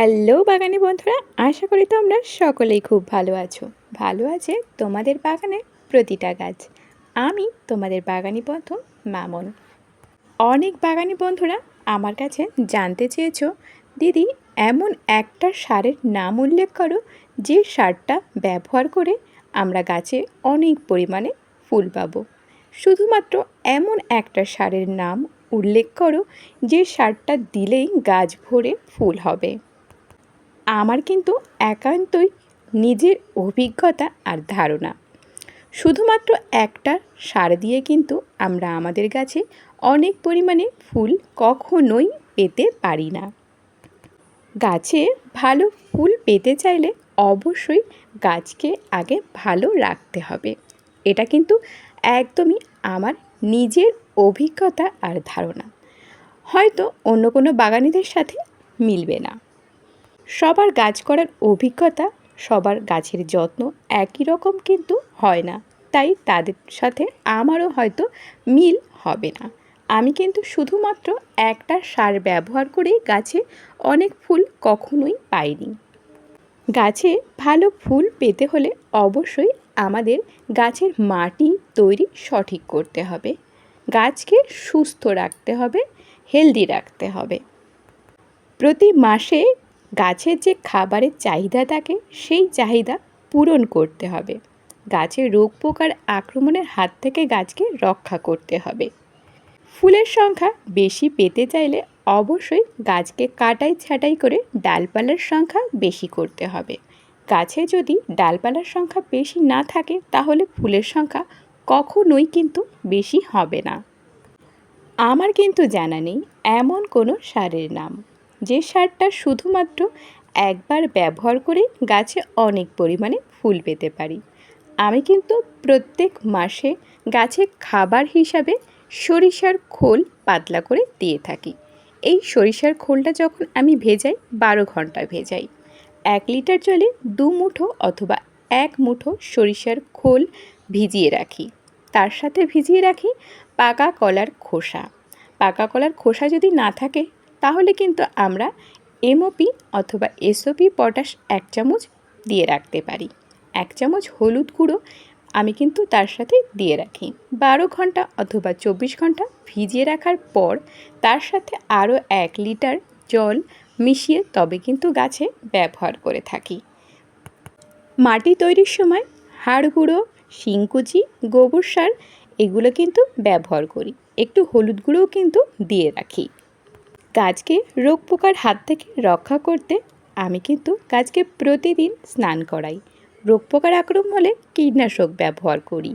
Hello বাগানি বন্ধুরা, আশা করি তোমরা সকলেই খুব ভালো আছো। ভালো আছে তোমাদের বাগানের প্রতিটা গাছ। আমি তোমাদের বাগানি বন্ধু মামন। অনেক বাগানি বন্ধুরা আমার কাছে জানতে চেয়েছ, দিদি, এমন একটা সারের নাম উল্লেখ করো যে সারটা ব্যবহার করে আমরা গাছে অনেক পরিমাণে ফুল পাবো। শুধুমাত্র এমন একটা সারের নাম উল্লেখ করো যে সারটা দিলেই গাছ ভরে ফুল হবে। আমার কিন্তু একান্তই নিজের অভিজ্ঞতা আর ধারণা। শুধুমাত্র একটা সার দিয়ে কিন্তু আমরা আমাদের গাছে অনেক পরিমাণে ফুল কখনোই পেতে পারি না। গাছে ভালো ফুল পেতে চাইলে অবশ্যই গাছকে আগে ভালো রাখতে হবে। এটা কিন্তু একদমই আমার নিজের অভিজ্ঞতা আর ধারণা। হয়তো অন্য কোনো বাগানিদের সাথে মিলবে না। সবার গাছ করার অভিজ্ঞতা, সবার গাছের যত্ন একই রকম কিন্তু হয় না। তাই তাদের সাথে আমারও হয়তো মিল হবে না। আমি কিন্তু শুধুমাত্র একটা সার ব্যবহার করেই গাছে অনেক ফুল কখনোই পাইনি। গাছে ভালো ফুল পেতে হলে অবশ্যই আমাদের গাছের মাটি তৈরি সঠিক করতে হবে। গাছকে সুস্থ রাখতে হবে, হেলদি রাখতে হবে। প্রতি মাসে গাছের যে খাবারের চাহিদা থাকে, সেই চাহিদা পূরণ করতে হবে। গাছের রোগ পোকার আক্রমণের হাত থেকে গাছকে রক্ষা করতে হবে। ফুলের সংখ্যা বেশি পেতে চাইলে অবশ্যই গাছকে কাটাই ছাটাই করে ডালপালার সংখ্যা বেশি করতে হবে। গাছে যদি ডালপালার সংখ্যা বেশি না থাকে, তাহলে ফুলের সংখ্যা কখনোই কিন্তু বেশি হবে না। আমার কিন্তু জানা নেই, এমন কোনো সারের নাম। যে সারটা শুধুমাত্র একবার ব্যবহার করে গাছে অনেক পরিমাণে ফুল পেতে পারি। আমি কিন্তু প্রত্যেক মাসে গাছে খাবার হিসাবে সরিষার খোল পাতলা করে দিয়ে থাকি। এই সরিষার খোলটা যখন আমি ভেজাই, বারো ঘণ্টা ভেজাই। এক লিটার জলে দু মুঠো অথবা এক মুঠো সরিষার খোল ভিজিয়ে রাখি। তার সাথে ভিজিয়ে রাখি পাকা কলার খোসা। পাকা কলার খোসা যদি না থাকে তাহলে কিন্তু আমরা এমওপি অথবা এসওপি পটাশ এক চামচ দিয়ে রাখতে পারি। এক চামচ হলুদ গুঁড়ো আমি কিন্তু তার সাথে দিয়ে রাখি। বারো ঘণ্টা অথবা চব্বিশ ঘণ্টা ভিজিয়ে রাখার পর তার সাথে আরও এক লিটার জল মিশিয়ে তবে কিন্তু গাছে ব্যবহার করে থাকি। মাটি তৈরির সময় হাড় গুঁড়ো, শিংকুচি, গোবর সার এগুলো কিন্তু ব্যবহার করি। একটু হলুদ গুঁড়োও কিন্তু দিয়ে রাখি। গাছকে রোগ পোকার হাত থেকে রক্ষা করতে আমি কিন্তু গাছকে প্রতিদিন স্নান করাই। রোগ পোকার আক্রমণ হলে কীটনাশক ব্যবহার করি।